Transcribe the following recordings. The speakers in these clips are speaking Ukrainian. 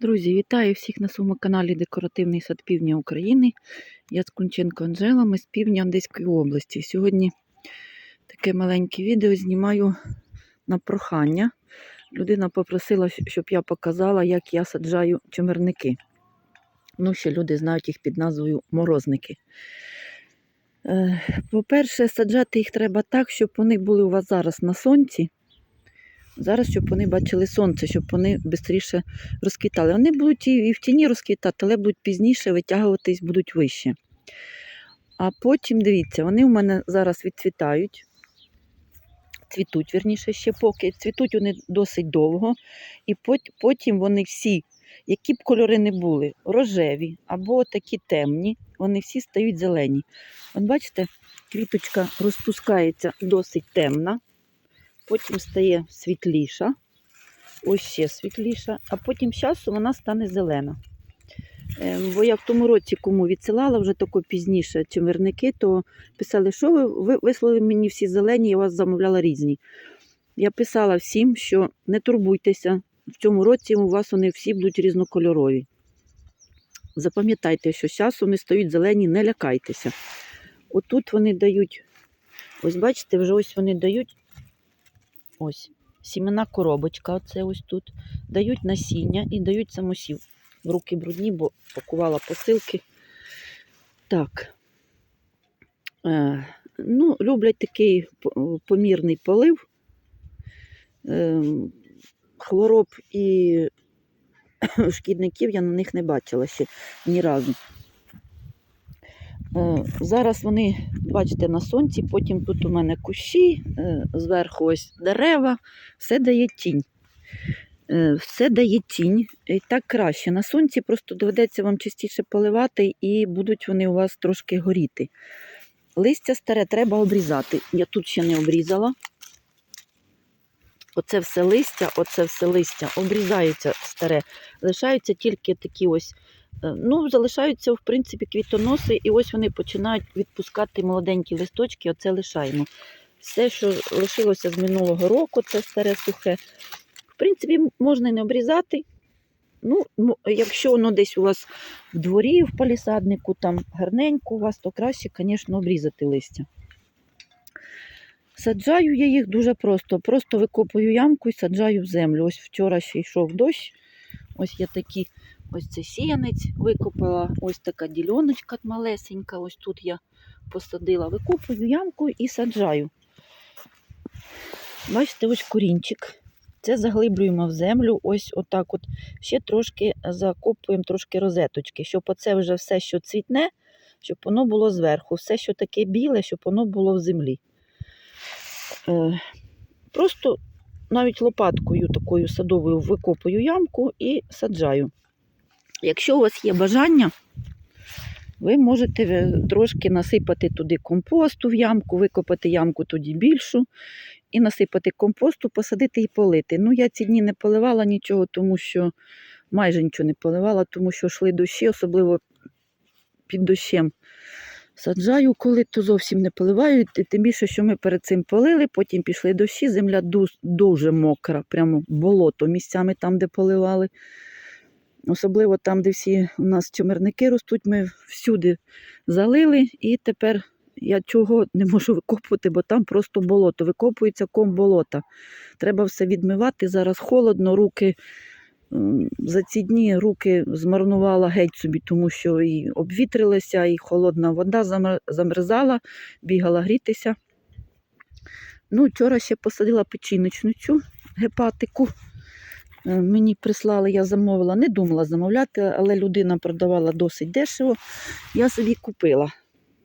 Друзі, вітаю всіх на своєму каналі Декоративний сад Півдня України. Я Скунченко Анжела, ми з півдня Одеської області. Сьогодні таке маленьке відео знімаю на прохання. Людина попросила, щоб я показала, як я саджаю чимерники. Ну, ще люди знають їх під назвою морозники. Е, По-перше, саджати їх треба так, щоб вони були у вас зараз на сонці. Зараз, щоб вони бачили сонце, щоб вони швидше розквітали. Вони будуть і в тіні розквітати, але будуть пізніше витягуватись, будуть вище. А потім, дивіться, вони у мене зараз відцвітають, цвітуть, вірніше, ще поки. Цвітуть вони досить довго. І потім вони всі, які б кольори не були, рожеві або такі темні, вони всі стають зелені. От бачите, квіточка розпускається досить темна потім стає світліша, ось ще світліша, а потім з часу вона стане зелена. Е, Бо я в тому році кому відсилала вже тако пізніше чимирники, то писали, що ви, ви вислали мені всі зелені, я вас замовляла різні. Я писала всім, що не турбуйтеся, в цьому році у вас вони всі будуть різнокольорові. Запам'ятайте, що з часу вони стають зелені, не лякайтеся. Отут вони дають, ось бачите, вже ось вони дають Ось. Сімена коробочка, оце ось тут. Daють насіння і дають самосів. Руки брудні, бо пакувала посилки. Так. Е, ну, люблять такий помірний полив. Е, хвороб і шкідників я на них не бачила ще ні разу. Е, Зараз вони, бачите, на сонці, потім тут у мене кущі, е, зверху ось дерева, все дає тінь. Е, Все дає тінь. І так краще. На сонці просто доведеться вам частіше поливати і будуть вони у вас трошки горіти. Листя старе треба обрізати. Я тут ще не обрізала. Оце все листя, оце все листя обрізається старе. Лишаються тільки такі ось Ну, залишаються, в принципі, квітоноси, і ось вони починають відпускати молоденькі листочки, оце лишаємо. Все, що лишилося з минулого року, це старе сухе. В принципі, можна і не обрізати. Ну, якщо воно десь у вас в дворі, в палісаднику, там гарненько у вас, то краще, звісно, обрізати листя. Саджаю я їх дуже просто. Просто викопую ямку і саджаю в землю. Ось вчора ще йшов дощ. Ось я такі Ось це сіянець викопала, ось така діляночка малесенька, ось тут я посадила, викопую ямку і саджаю. Бачите, ось корінчик. Це заглиблюємо в землю, ось отак от. Ще трошки закопуємо трошки розеточки, щоб оце вже все, що цвітне, щоб воно було зверху. Все, що таке біле, щоб воно було в землі. Е, Просто навіть лопаткою такою садовою викопую ямку і саджаю. Якщо у вас є бажання, ви можете е, трошки насипати туди компосту в ямку, викопати ямку тоді більшу, і насипати компосту, посадити і полити. Ну, я ці дні не поливала нічого, тому що майже нічого не поливала, тому що йшли дощі, особливо під дощем. Саджаю, коли то зовсім не поливаю, тим більше, що ми перед цим полили, потім пішли дощі, земля дуже мокра, прямо болото місцями там, де поливали. Особливо там, де всі у нас чимерники ростуть, ми всюди залили, і тепер я чого не можу викопувати, бо там просто болото. Викопується ком болота. Треба все відмивати. Зараз холодно, руки за ці дні руки змарнувала геть собі, тому що і обвітрилися, і холодна вода замерзала, бігала грітися. Ну, вчора ще посадила печіночну цю гепатику. Е, Мені прислали, я замовила, не думала замовляти, але людина продавала досить дешево. Я собі купила.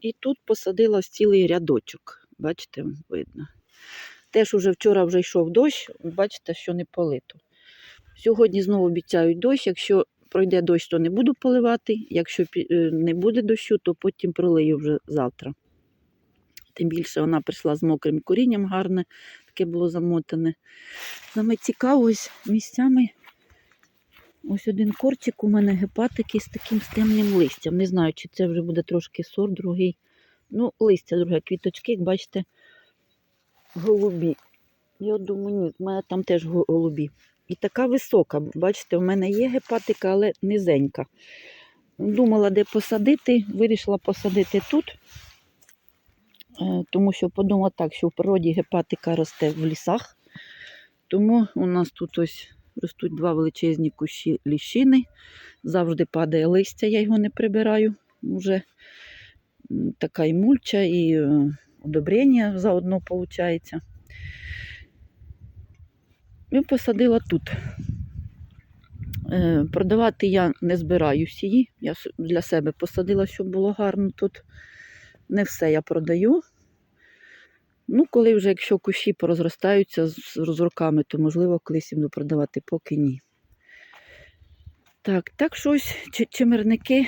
І тут посадила цілий рядочок. Бачите, видно. Теж уже вчора вже йшов дощ, бачите, що не полито. Сьогодні знову обіцяють дощ. Якщо пройде дощ, то не буду поливати. Якщо е, не буде дощу, то потім пролию вже завтра. Тим більше вона прийшла з мокрим корінням гарне, таке було замотане. Саме цікаво, ось місцями ось один корчик у мене гепатики з таким темним листям. Не знаю, чи це вже буде трошки сорт другий. Ну, листя друге, квіточки, як бачите, голубі. Я думаю, ні, в мене там теж голубі. і така висока. Бачите, у мене є гепатика, але низенька. Думала, де посадити, вирішила посадити тут, тому що подумала так, що в природі гепатика росте в лісах. Тому у нас тут ось ростуть два величезні кущі ліщини. Завжди падає листя, я його не прибираю. Уже така і мульча, і е, удобрення заодно виходить. І посадила тут. Е, Продавати я не збираюсь її. Я для себе посадила, щоб було гарно тут. Не все я продаю. Ну, коли вже, якщо кущі порозростаються з, роками, то можливо колись буду продавати, поки ні. Так, так щось чи- чимерники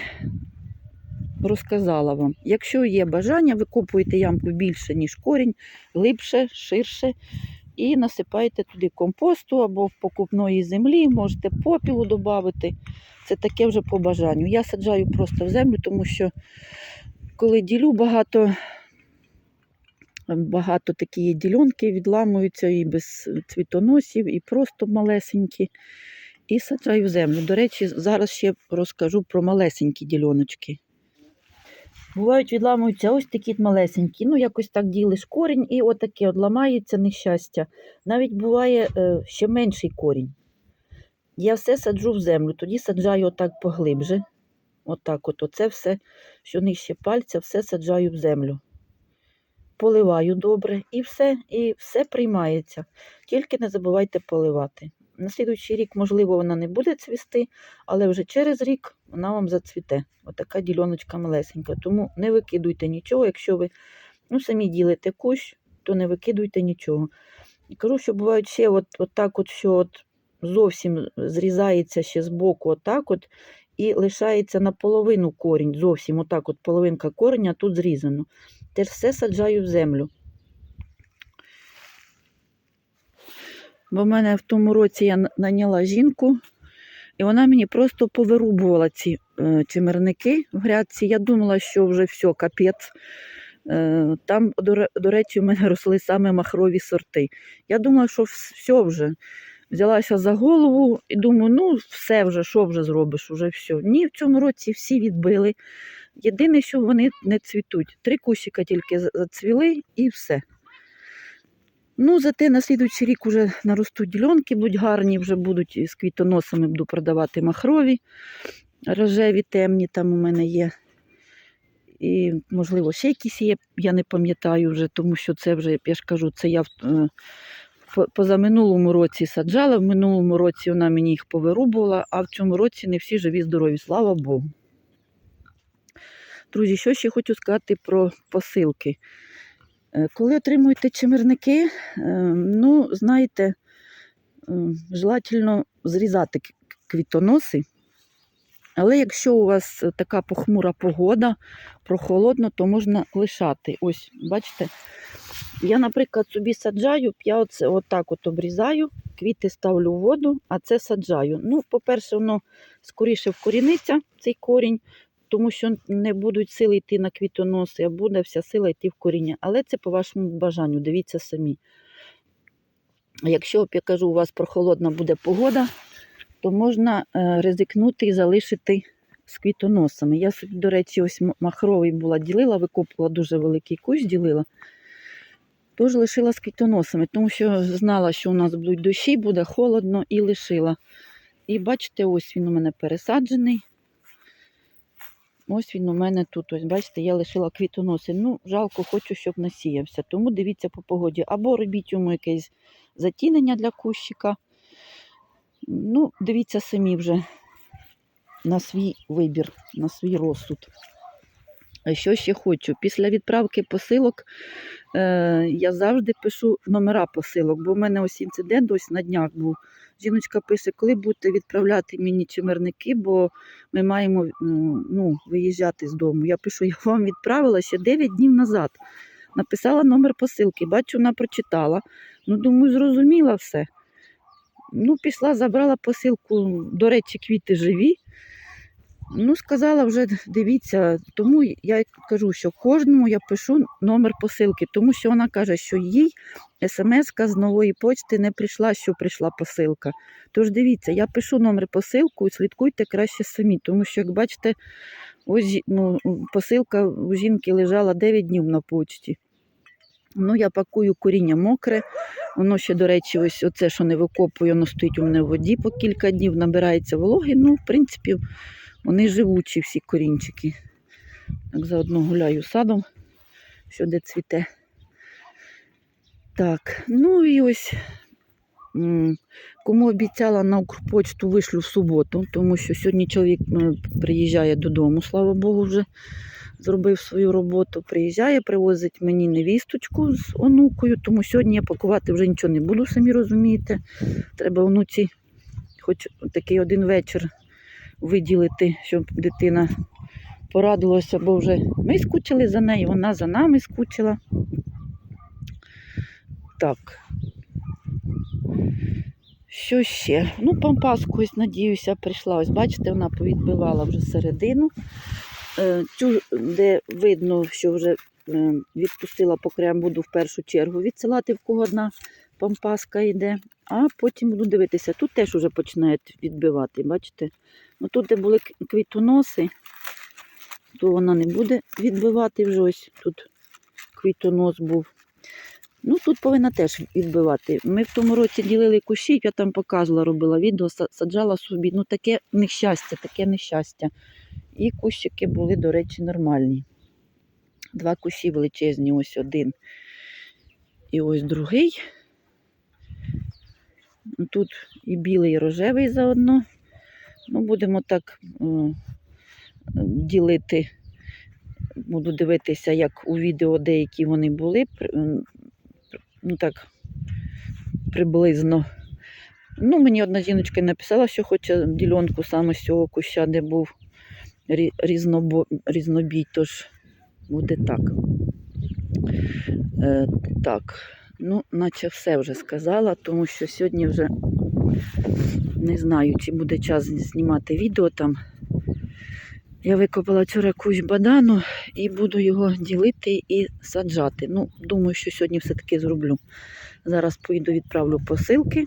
розказала вам. Якщо є бажання, викопуєте ямку більше, ніж корінь, глибше, ширше, і насипаєте туди компосту або покупної землі, можете попілу додати. Це таке вже по бажанню. Я саджаю просто в землю, тому що коли ділю багато, багато такі є ділянки, відламуються і без цвітоносів, і просто малесенькі. І саджаю в землю. До речі, зараз ще розкажу про малесенькі діляночки. Бувають, відламуються ось такі малесенькі. Ну, якось так ділиш корінь, і отаке от ламається нещастя. Навіть буває е, ще менший корінь. Я все саджу в землю, тоді саджаю отак поглибже. Отак от, оце все, що нижче пальця, все саджаю в землю. Поливаю добре і все, і все приймається. Тільки не забувайте поливати. На слідуючий рік, можливо, вона не буде цвісти, але вже через рік вона вам зацвіте. Отака діляночка малесенька. Тому не викидуйте нічого. Якщо ви ну, самі ділите кущ, то не викидуйте нічого. І кажу, що бувають ще от, от от, що от зовсім зрізається ще з боку, отак от, і лишається наполовину корінь. Зовсім отак, от половинка кореня тут зрізано. Теж все саджаю в землю. Бо в мене в тому році я наняла жінку, і вона мені просто повирубувала ці е, чимерники в грядці. Я думала, що вже все, капець. Е, там, до, до речі, в мене росли саме махрові сорти. Я думала, що все вже. Взялася за голову і думаю, ну все вже, що вже зробиш, уже все. Ні, в цьому році всі відбили. Єдине, що вони не цвітуть. Три кущика тільки зацвіли і все. Ну, зате на слідуючий рік вже наростуть ділянки, будуть гарні, вже будуть з квітоносами буду продавати махрові, рожеві, темні там у мене є. І, можливо, ще якісь є, я не пам'ятаю вже, тому що це вже, я ж кажу, це я позаминулому році саджала, в минулому році вона мені їх повирубувала, а в цьому році не всі живі, здорові, слава Богу. Друзі, що ще хочу сказати про посилки. Е, Коли отримуєте чимирники, е, ну, знаєте, е, желательно зрізати квітоноси. Але якщо у вас така похмура погода, прохолодно, то можна лишати. Ось, бачите, я, наприклад, собі саджаю, я оце отак от обрізаю, квіти ставлю в воду, а це саджаю. Ну, по-перше, воно скоріше вкоріниться, цей корінь, тому що не будуть сили йти на квітоноси, а буде вся сила йти в коріння. Але це по вашому бажанню, дивіться самі. Якщо, я кажу, у вас прохолодна буде погода, то можна е, ризикнути і залишити з квітоносами. Я собі, до речі, ось махровий була ділила, викопувала дуже великий кущ, ділила. Тож лишила з квітоносами, тому що знала, що у нас будуть дощі, буде холодно, і лишила. І бачите, ось він у мене пересаджений. Ось він у мене тут. Ось, бачите, я лишила квітоноси. Ну, жалко, хочу, щоб насіявся. Тому дивіться по погоді. Або робіть йому якесь затінення для кущика. Ну, дивіться самі вже на свій вибір, на свій розсуд. А Що ще хочу? Після відправки посилок е, я завжди пишу номера посилок, бо в мене ось інцидент ось на днях був. Жіночка пише, коли будете відправляти мені чимерники, бо ми маємо ну, виїжджати з дому. Я пишу, я вам відправила ще 9 днів назад. Написала номер посилки, бачу, вона прочитала. Ну, думаю, зрозуміла все. Ну, пішла, забрала посилку. До речі, квіти живі. Ну, сказала вже, дивіться, тому я кажу, що кожному я пишу номер посилки, тому що вона каже, що їй смс з нової почти не прийшла, що прийшла посилка. Тож дивіться, я пишу номер посилку і слідкуйте краще самі, тому що, як бачите, ось ну, посилка у жінки лежала 9 днів на почті. Ну, я пакую коріння мокре. Воно ще, до речі, ось оце, що не викопую, воно стоїть у мене в воді по кілька днів, набирається вологи. Ну, в принципі, вони живучі, всі корінчики. Так заодно гуляю садом, що де цвіте. Так, ну і ось кому обіцяла на Укрпочту вишлю в суботу, тому що сьогодні чоловік приїжджає додому, слава Богу, вже зробив свою роботу. Приїжджає, привозить мені невісточку з онукою, тому сьогодні я пакувати вже нічого не буду, самі розумієте. Треба онуці хоч такий один вечір виділити, щоб дитина порадувалася, бо вже ми скучили за нею, вона за нами скучила. Так. Що ще? Ну, пампаску ось, надіюся, прийшла. Ось, бачите, вона повідбивала вже середину. Е, Цю, де видно, що вже е, відпустила покрем, буду в першу чергу відсилати, в кого одна пампаска йде, а потім буду дивитися. Тут теж вже починають відбивати, бачите? Ну, тут, де були квітоноси, то вона не буде відбивати вже ось тут квітонос був. Ну, тут повинна теж відбивати. Ми в тому році ділили кущі, я там показувала, робила відео, саджала собі. Ну, таке нещастя, таке нещастя. І кущики були, до речі, нормальні. Два кущі величезні, ось один. І ось другий. Тут і білий, і рожевий заодно. Ну, будемо так е, ділити. Буду дивитися, як у відео деякі вони були. Ну так, приблизно. Ну, мені одна жіночка написала, що хоче ділянку саме з цього куща, де був різнобо, різнобій, тож буде так. Е, так, ну, наче все вже сказала, тому що сьогодні вже не знаю, чи буде час знімати відео там. Я викопала вчора кущ бадану і буду його ділити і саджати. Ну, думаю, що сьогодні все-таки зроблю. Зараз поїду відправлю посилки.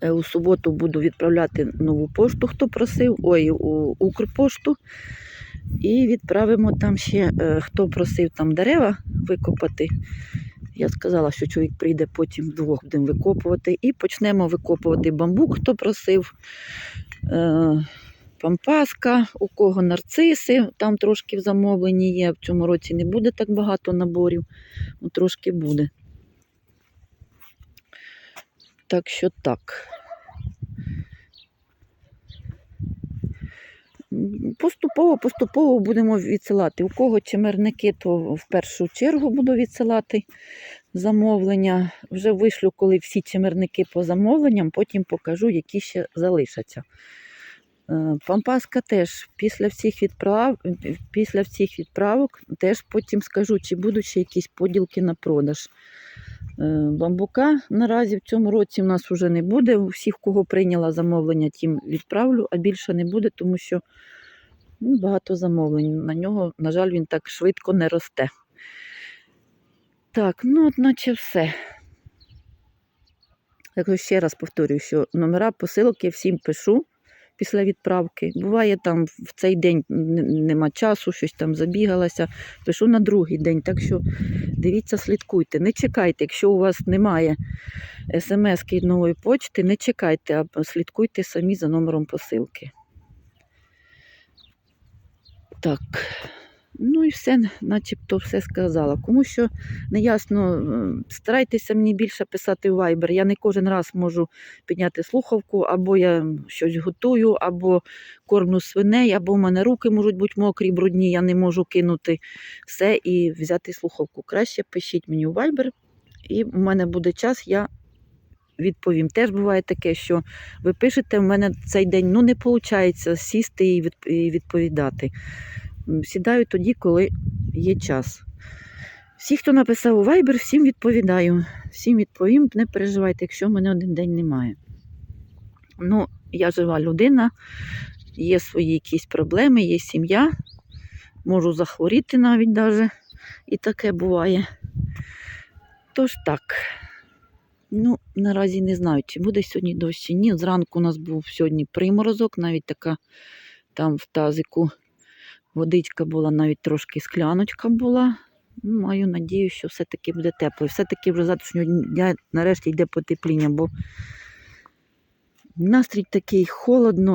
Е, У суботу буду відправляти нову пошту, хто просив, ой, у Укрпошту. І відправимо там ще, е, хто просив там дерева викопати. Я сказала, що чоловік прийде, потім вдвох будемо викопувати. І почнемо викопувати бамбук, хто просив. Пампаска, у кого нарциси, там трошки в замовленні є. В цьому році не буде так багато наборів, ну трошки буде. Так що так. Поступово, поступово будемо відсилати. У кого чимерники, то в першу чергу буду відсилати замовлення. Вже вишлю, коли всі чимерники по замовленням, потім покажу, які ще залишаться. Е, Пампаска теж після всіх відправ, після всіх відправок теж потім скажу, чи будуть ще якісь поділки на продаж. Е, Бамбука наразі в цьому році в нас вже не буде. Всіх, кого прийняла замовлення, тим відправлю, а більше не буде, тому що ну, багато замовлень. На нього, на жаль, він так швидко не росте. Так, ну от наче все. Так ще раз повторюю, що номера посилок я всім пишу після відправки. Буває там в цей день нема часу, щось там забігалася. Пишу на другий день. Так що дивіться, слідкуйте. Не чекайте, якщо у вас немає смс нової почти, не чекайте, а слідкуйте самі за номером посилки. Так. Ну і все, начебто все сказала. Кому що не ясно, е, старайтеся мені більше писати в Viber. Я не кожен раз можу підняти слухавку, або я щось готую, або кормлю свиней, або в мене руки можуть бути мокрі, брудні, я не можу кинути все і взяти слухавку. Краще пишіть мені у Viber, і в мене буде час, я відповім. Теж буває таке, що ви пишете, в мене цей день ну, не виходить сісти і відповідати. Сідаю тоді, коли є час. Всі, хто написав у Viber, всім відповідаю. Всім відповім, не переживайте, якщо в мене один день немає. Ну, я жива людина, є свої якісь проблеми, є сім'я. Можу захворіти навіть даже. І таке буває. Тож так. Ну, наразі не знаю, чи буде сьогодні дощ, чи ні. Зранку у нас був сьогодні приморозок, навіть така там в тазику водичка була, навіть трошки скляночка була. Ну, Маю надію, що все-таки буде тепло. Все-таки вже завтрашнього дня нарешті йде потепління, бо настрій такий холодно,